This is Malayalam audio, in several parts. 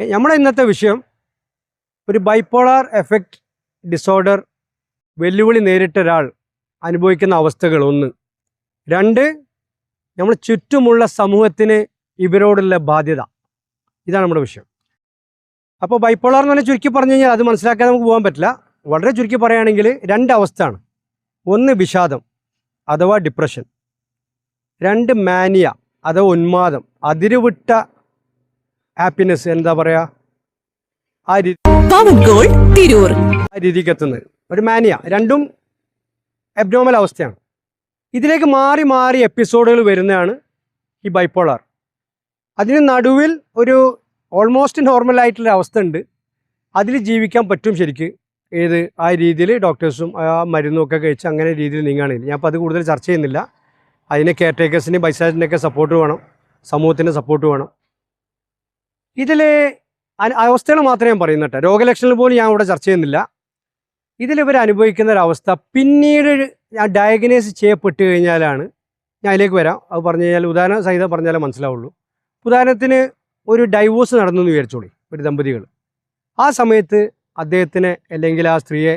നമ്മുടെ ഇന്നത്തെ വിഷയം ഒരു ബൈപ്പോളാർ എഫക്റ്റ് ഡിസോർഡർ വെല്ലുവിളി നേരിട്ട ഒരാൾ അനുഭവിക്കുന്ന അവസ്ഥകൾ ഒന്ന്. രണ്ട് നമ്മൾ ചുറ്റുമുള്ള സമൂഹത്തിന് ഇവരോടുള്ള ബാധ്യത. ഇതാണ് നമ്മുടെ വിഷയം. അപ്പോൾ ബൈപ്പോളാർ എന്ന് പറഞ്ഞാൽ ചുരുക്കി പറഞ്ഞു കഴിഞ്ഞാൽ അത് മനസ്സിലാക്കാൻ നമുക്ക് പോകാൻ പറ്റില്ല. വളരെ ചുരുക്കി പറയുകയാണെങ്കിൽ രണ്ട് അവസ്ഥയാണ്. ഒന്ന് വിഷാദം അഥവാ ഡിപ്രഷൻ രണ്ട് മാനിയ അഥവാ ഉന്മാദം അതിരുവിട്ട ഹാപ്പിനെസ് എന്താ പറയുക ആ രീതി തിരൂർ ആ രീതിക്ക് എത്തുന്നത്. ഒരു മാനിയ രണ്ടും അബ്നോമൽ അവസ്ഥയാണ്. ഇതിലേക്ക് മാറി മാറി എപ്പിസോഡുകൾ വരുന്നതാണ് ഈ ബൈപ്പോളാർ അതിന് നടുവിൽ ഒരു ഓൾമോസ്റ്റ് നോർമൽ ആയിട്ടുള്ള അവസ്ഥ ഉണ്ട്. അതിൽ ജീവിക്കാൻ പറ്റും ശരിക്ക്. ഏത് ആ രീതിയിൽ ഡോക്ടേഴ്സും ആ മരുന്നും ഒക്കെ കഴിച്ച് അങ്ങനെ രീതിയിൽ നീങ്ങുകയാണെങ്കിൽ. ഞാൻ അപ്പോൾ അത് കൂടുതൽ ചർച്ച ചെയ്യുന്നില്ല. അതിന് കെയർ ടേക്കേഴ്സിന്റെയും ബൈസാറ്റിന്റെയൊക്കെ സപ്പോർട്ട് വേണം. സമൂഹത്തിന്റെ സപ്പോർട്ട് വേണം. ഇതിൽ അവസ്ഥകൾ മാത്രമേ ഞാൻ പറയുന്ന കേട്ടോ. രോഗലക്ഷണങ്ങൾ പോലും ഞാൻ ഇവിടെ ചർച്ച ചെയ്യുന്നില്ല. ഇതിൽ ഇവർ അനുഭവിക്കുന്ന ഒരവസ്ഥ പിന്നീട് ഞാൻ ഡയഗ്നൈസ് ചെയ്യപ്പെട്ട് കഴിഞ്ഞാലാണ് ഞാൻ അതിലേക്ക് വരാം. അത് പറഞ്ഞു കഴിഞ്ഞാൽ ഉദാഹരണം സഹിതം പറഞ്ഞാലേ മനസ്സിലാവുള്ളൂ. ഉദാഹരണത്തിന് ഒരു ഡൈവോഴ്സ് നടന്നു എന്ന് വിചാരിച്ചോളി ഒരു ദമ്പതികൾ. ആ സമയത്ത് അദ്ദേഹത്തിന് അല്ലെങ്കിൽ ആ സ്ത്രീയെ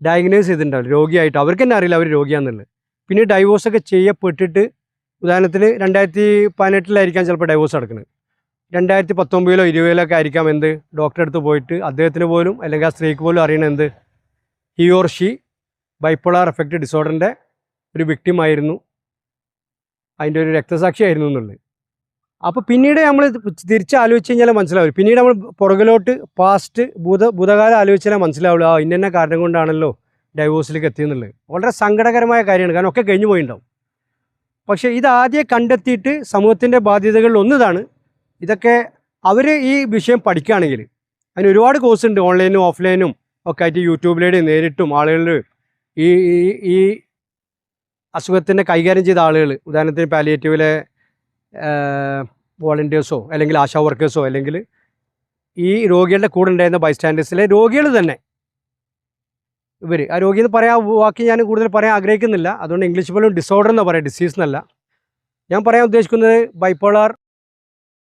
ഡയഗ്നൈസ് ചെയ്തിട്ടുണ്ടാവില്ല. രോഗിയായിട്ട് അവർക്ക് തന്നെ അറിയില്ല അവർ രോഗിയാണെന്നുള്ളത് പിന്നെ ഡൈവോഴ്സൊക്കെ ചെയ്യപ്പെട്ടിട്ട് ഉദാഹരണത്തിന് രണ്ടായിരത്തി പതിനെട്ടിലായിരിക്കാം ചിലപ്പോൾ ഡൈവോഴ്സ് നടക്കുന്നത്. രണ്ടായിരത്തി പത്തൊമ്പതിലോ ഇരുപതിലോ ഒക്കെ ആയിരിക്കാം എന്ത് ഡോക്ടറെ അടുത്ത് പോയിട്ട് അദ്ദേഹത്തിന് പോലും അല്ലെങ്കിൽ ആ സ്ത്രീക്ക് പോലും അറിയണ എന്ത് he or she bipolar effect ഡിസോർഡറിന്റെ ഒരു victim-ആയിരുന്നു അതിന്റെ ഒരു രക്തസാക്ഷിയായിരുന്നു എന്നുള്ളത്. അപ്പോൾ പിന്നീട് നമ്മൾ തിരിച്ച് ആലോചിച്ച് കഴിഞ്ഞാൽ മനസ്സിലാവില്ല പിന്നീട് നമ്മൾ പുറകിലോട്ട് പാസ്റ്റ് ഭൂത ഭൂതകാലം ആലോചിച്ചാലേ മനസ്സിലാവുള്ളൂ. ആ ഇന്ന കാരണം കൊണ്ടാണല്ലോ ഡൈവോഴ്സിലേക്ക് എത്തിയെന്നുള്ളത്. വളരെ സങ്കടകരമായ കാര്യമാണ്. കാരണം ഒക്കെ കഴിഞ്ഞു പോയിണ്ടാവും. പക്ഷേ ഇതാദ്യം കണ്ടെത്തിയിട്ട് സമൂഹത്തിന്റെ ബാധ്യതകളിൽ ഒന്നിതാണ് ഇതൊക്കെ അവർ ഈ വിഷയം പഠിക്കുകയാണെങ്കിൽ അതിന് ഒരുപാട് കോഴ്സ് ഉണ്ട് ഓൺലൈനും ഓഫ്ലൈനും ഒക്കെ ആയിട്ട് യൂട്യൂബിലൂടെ നേരിട്ടും ആളുകൾ ഈ ഈ- അസുഖത്തിനെ കൈകാര്യം ചെയ്ത ആളുകൾ ഉദാഹരണത്തിന് പാലിയേറ്റീവിലെ വോളണ്ടിയേഴ്സോ അല്ലെങ്കിൽ ആശാ വർക്കേഴ്സോ അല്ലെങ്കിൽ ഈ രോഗികളുടെ കൂടെ ഉണ്ടായിരുന്ന ബൈസ്റ്റാൻഡേഴ്സിലെ രോഗികൾ തന്നെ. ഇവർ ആ രോഗി എന്ന് പറയാൻ വാക്ക് ഞാൻ കൂടുതൽ പറയാൻ ആഗ്രഹിക്കുന്നില്ല. അതുകൊണ്ട് ഇംഗ്ലീഷ് പോലും ഡിസോർഡർ എന്ന് പറയാം ഡിസീസ് എന്നല്ല. ഞാൻ പറയാൻ ഉദ്ദേശിക്കുന്നത് ബൈപ്പോളാർ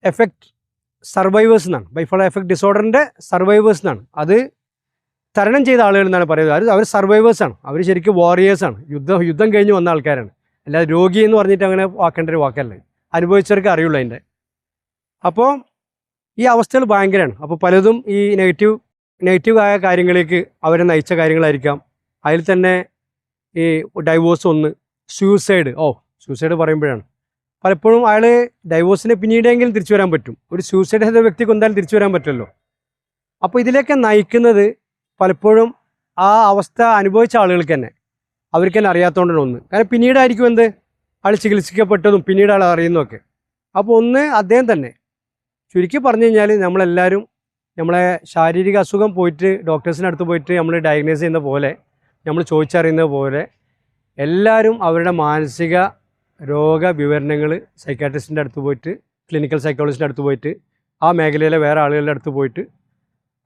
എഫക്റ്റ് സർവൈവേഴ്സ് എന്നാണ് ബൈഫോളോ എഫക്ട് ഡിസോർഡറിന്റെ സർവൈവേഴ്സ് എന്നാണ് അത് തരണം ചെയ്ത ആളുകൾ എന്നാണ് പറയുന്നത്. അത് അവർ സർവൈവേഴ്സാണ് അവർ ശരിക്കും വാറിയേഴ്സാണ് യുദ്ധം യുദ്ധം കഴിഞ്ഞ് വന്ന ആൾക്കാരാണ്. അല്ലാതെ രോഗി എന്ന് പറഞ്ഞിട്ട് അങ്ങനെ വാക്കേണ്ട ഒരു വാക്കല്ല. അനുഭവിച്ചവർക്ക് അറിയുള്ളൂ അതിന്റെ അപ്പോൾ ഈ അവസ്ഥകൾ ഭയങ്കരമാണ് അപ്പോൾ പലതും ഈ നെഗറ്റീവ് നെഗറ്റീവ് ആയ കാര്യങ്ങളിലേക്ക് അവരെ നയിച്ച കാര്യങ്ങളായിരിക്കാം. അതിൽ തന്നെ ഈ ഡൈവോഴ്സ് ഒന്ന് സൂയിസൈഡ് ഓ സൂയിസൈഡ് പറയുമ്പോഴാണ്. പലപ്പോഴും അയാൾ ഡൈവോഴ്സിനെ പിന്നീടെങ്കിലും തിരിച്ചു വരാൻ പറ്റും. ഒരു സൂസൈഡ് ചെയ്ത വ്യക്തി എന്തായാലും തിരിച്ചു വരാൻ പറ്റുമല്ലോ അപ്പോൾ ഇതിലേക്ക് നയിക്കുന്നത് പലപ്പോഴും ആ അവസ്ഥ അനുഭവിച്ച ആളുകൾക്ക് തന്നെ. അവർക്ക് തന്നെ അറിയാത്തതുകൊണ്ടാണ് ഒന്ന്. കാരണം പിന്നീടായിരിക്കും എന്ത്? ആൾ ചികിത്സിക്കപ്പെട്ടതും പിന്നീട് ആൾ അറിയുന്നതൊക്കെ. അപ്പോൾ ഒന്ന് അദ്ദേഹം തന്നെ. ചുരുക്കി പറഞ്ഞു കഴിഞ്ഞാൽ നമ്മളെല്ലാവരും നമ്മളെ ശാരീരിക അസുഖം പോയിട്ട് ഡോക്ടേഴ്സിന്റെ അടുത്ത് പോയിട്ട് നമ്മൾ ഡയഗ്നോസ് ചെയ്യുന്ന പോലെ നമ്മൾ ചോദിച്ചറിയുന്നത് പോലെ എല്ലാവരും അവരുടെ മാനസിക രോഗ വിവരണങ്ങൾ സൈക്കാട്രിസ്റ്റിന്റെ അടുത്ത് പോയിട്ട് ക്ലിനിക്കൽ സൈക്കോളജിസ്റ്റിന്റെ അടുത്ത് പോയിട്ട് ആ മേഖലയിലെ വേറെ ആളുകളുടെ അടുത്ത് പോയിട്ട്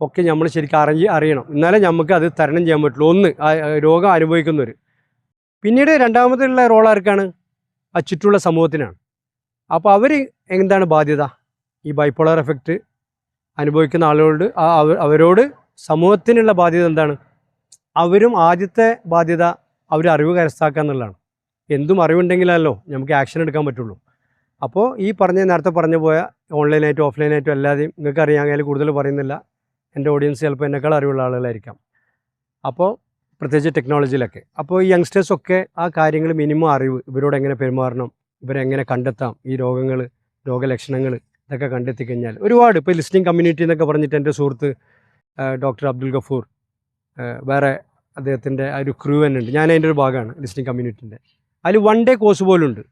ഒക്കെ നമ്മൾ ശരിക്കും അറിഞ്ഞ് അറിയണം. എന്നാലേ നമുക്ക് അത് തരണം ചെയ്യാൻ പറ്റുള്ളൂ. ഒന്ന് ആ രോഗം അനുഭവിക്കുന്നവർ പിന്നീട് രണ്ടാമതുള്ള റോൾ ആർക്കാണ്? ആ ചുറ്റുമുള്ള സമൂഹത്തിനാണ്. അപ്പോൾ അവർ എന്താണ് ബാധ്യത? ഈ ബൈപ്പോളർ എഫക്റ്റ് അനുഭവിക്കുന്ന ആളുകളോട് അവരോട് സമൂഹത്തിനുള്ള ബാധ്യത എന്താണ്? അവരും ആദ്യത്തെ ബാധ്യത അവർ അറിവ് കരസ്ഥാക്കുക എന്നുള്ളതാണ്. എന്തും അറിവുണ്ടെങ്കിലല്ലോ നമുക്ക് ആക്ഷൻ എടുക്കാൻ പറ്റുള്ളൂ. അപ്പോൾ ഈ പറഞ്ഞ നേരത്തെ പറഞ്ഞു പോയ ഓൺലൈനായിട്ടും ഓഫ്ലൈനായിട്ടും അല്ലാതെയും നിങ്ങൾക്ക് അറിയാമെങ്കിൽ കൂടുതൽ പറയുന്നില്ല. എന്റെ ഓഡിയൻസ് ചിലപ്പോൾ എന്നെക്കാൾ അറിവുള്ള ആളുകളായിരിക്കാം. അപ്പോൾ പ്രത്യേകിച്ച് ടെക്നോളജിയിലൊക്കെ അപ്പോൾ ഈ യങ്സ്റ്റേഴ്സൊക്കെ ആ കാര്യങ്ങൾ മിനിമം അറിവ് ഇവരോട് എങ്ങനെ പെരുമാറണം ഇവരെങ്ങനെ കണ്ടെത്താം ഈ രോഗങ്ങൾ രോഗലക്ഷണങ്ങൾ ഇതൊക്കെ കണ്ടെത്തി കഴിഞ്ഞാൽ ഒരുപാട് ഇപ്പോൾ ലിസ്ണിംഗ് കമ്മ്യൂണിറ്റി എന്നൊക്കെ പറഞ്ഞിട്ട് എന്റെ സുഹൃത്ത് ഡോക്ടർ അബ്ദുൽ ഗഫൂർ വേറെ അദ്ദേഹത്തിന്റെ ആ ഒരു ക്രൂ തന്നെ ഉണ്ട്. ഞാൻ അതിന്റെ ഒരു ഭാഗമാണ് ലിസ്റ്റിംഗ് കമ്മ്യൂണിറ്റിന്റെ അതിൽ വൺ ഡേ കോഴ്സ് പോലുണ്ട്. ഉണ്ട്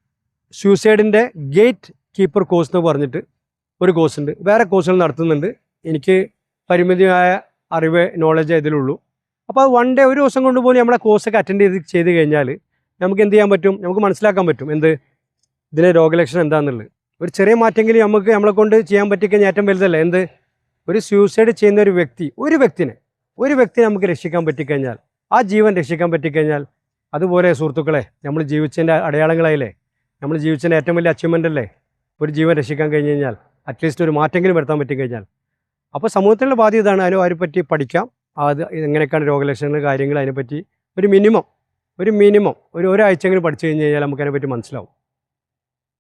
സൂസൈഡിന്റെ ഗേറ്റ് കീപ്പർ കോഴ്സ് എന്ന് പറഞ്ഞിട്ട് ഒരു കോഴ്സ് ഉണ്ട്. വേറെ കോഴ്സുകൾ നടത്തുന്നുണ്ട്. എനിക്ക് പരിമിതിയായ അറിവ് നോളജ് ഇതിലുള്ളൂ അപ്പോൾ വൺ ഡേ ഒരു ദിവസം കൊണ്ട് പോലും നമ്മളെ കോഴ്സൊക്കെ അറ്റൻഡ് ചെയ്ത് ചെയ്ത് കഴിഞ്ഞാൽ നമുക്ക് എന്ത് ചെയ്യാൻ പറ്റും? നമുക്ക് മനസ്സിലാക്കാൻ പറ്റും എന്ത്? ഇതിലെ രോഗലക്ഷണം എന്താണെന്നുള്ളത് ഒരു ചെറിയ മാറ്റമെങ്കിലും നമുക്ക് നമ്മളെ കൊണ്ട് ചെയ്യാൻ പറ്റിക്കഴിഞ്ഞാൽ ഏറ്റവും വലുതല്ല? എന്ത്? ഒരു സ്യൂസൈഡ് ചെയ്യുന്ന ഒരു വ്യക്തി ഒരു വ്യക്തിനെ ഒരു വ്യക്തിനെ നമുക്ക് രക്ഷിക്കാൻ പറ്റിക്കഴിഞ്ഞാൽ ആ ജീവൻ രക്ഷിക്കാൻ പറ്റിക്കഴിഞ്ഞാൽ അതുപോലെ സുഹൃത്തുക്കളെ നമ്മൾ ജീവിച്ചതിന്റെ അടയാളങ്ങളായില്ലേ? നമ്മൾ ജീവിച്ചതിന്റെ ഏറ്റവും വലിയ അച്ചീവ്മെന്റ് അല്ലേ? ഒരു ജീവൻ രക്ഷിക്കാൻ കഴിഞ്ഞ് കഴിഞ്ഞാൽ അറ്റ്ലീസ്റ്റ് ഒരു മാറ്റെങ്കിലും വരുത്താൻ പറ്റിക്കഴിഞ്ഞാൽ അപ്പോൾ സമൂഹത്തിലുള്ള ബാധ്യത ഇതാണ്. അതിനെ പറ്റി പഠിക്കാം. അത് എങ്ങനെയൊക്കെയാണ് രോഗലക്ഷണങ്ങൾ കാര്യങ്ങൾ അതിനെപ്പറ്റി ഒരു മിനിമം ഒരു മിനിമം ഒരു ഒരാഴ്ചയെങ്കിലും പഠിച്ചു കഴിഞ്ഞ് കഴിഞ്ഞാൽ നമുക്കതിനെപ്പറ്റി മനസ്സിലാവും.